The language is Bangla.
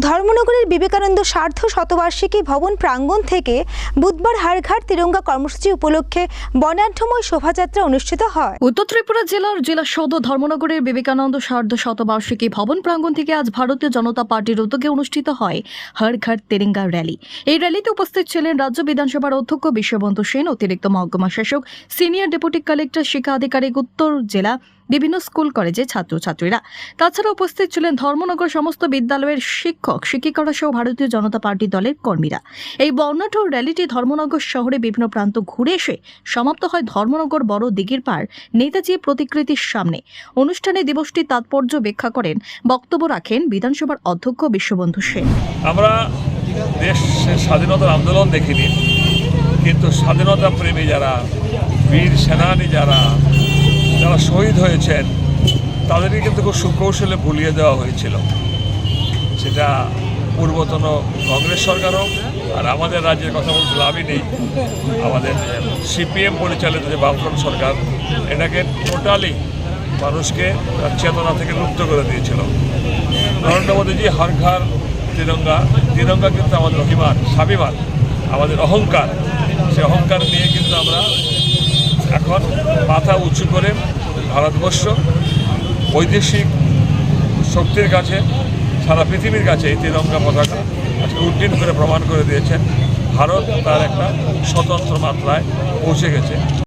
ধর্মনগরের বিবেকানন্দ সার্ধ শতবার্ষিকী ভবন প্রাঙ্গণ থেকে বুধবার হাড়ঘাট তিরঙ্গা কর্মসূচি উপলক্ষে বনাঢ্যময় শোভাযাত্রা অনুষ্ঠিত হয়। উত্তর ত্রিপুরা জেলার জেলা সদর ধর্মনগরের বিবেকানন্দ সার্ধ শতবার্ষিকী ভবন প্রাঙ্গণ থেকে আজ ভারতীয় জনতা পার্টির উদ্যোগে অনুষ্ঠিত হয় হরঘাট তেরেঙ্গা র্যালি। এই র্যালিতে উপস্থিত ছিলেন রাজ্য বিধানসভার অধ্যক্ষ বিশ্ববন্ধু সেন, অতিরিক্ত মহকুমা শাসক, সিনিয়র ডেপুটি কালেক্টর, শিক্ষা আধিকারিক, উত্তর জেলা বিভিন্ন স্কুল কলেজের ছাত্রছাত্রীরা। তাছাড়া উপস্থিত ছিলেন ধর্মনগর সমস্ত বিদ্যালয়ের শিক্ষক শিক্ষিকারা সহ ভারতীয় জনতা পার্টি দলের কর্মীরা। এই বর্ণাঢ্য র্যালিটি ধর্মনগর শহরে বিভিন্ন প্রান্ত ঘুরে এসে সমাপ্ত হয় ধর্মনগর বড় দিঘির পার নেতাজি প্রতিকৃতির সামনে। অনুষ্ঠানে দিবসটির তাৎপর্য ব্যাখ্যা করেন, বক্তব্য রাখেন বিধানসভার অধ্যক্ষ বিশ্ববন্ধু সেন। আমরা দেশের স্বাধীনতার আন্দোলন দেখিনি, কিন্তু স্বাধীনতা প্রেমী যারা, বীর সেনানী যারা যারা শহীদ হয়েছেন, তাদেরকে কিন্তু খুব সুকৌশলে ভুলিয়ে দেওয়া হয়েছিল। সেটা পূর্বতন কংগ্রেস সরকারও আর আমাদের রাজ্যের কথা বলতে লাভই নেই। আমাদের সিপিএম পরিচালিত যে বামফ্রন্ট সরকার, এটাকে টোটালি মানুষকে তার চেতনা থেকে মুক্ত করে দিয়েছিল। নরেন্দ্র মোদীজি, হর ঘর, তিরঙ্গা তিরঙ্গা কিন্তু আমাদের অভিমান, স্বাভিমান, আমাদের অহংকার। সে অহংকার নিয়ে কিন্তু আমরা মাথা উঁচু করে ভারতবর্ষ বৈদেশিক শক্তির কাছে, সারা পৃথিবীর কাছে এই তিরঙ্গা পতাকা আজকে উড্ডীন করে প্রমাণ করে দিয়েছেন। ভারত তার একটা স্বতন্ত্র মাত্রায় পৌঁছে গেছে।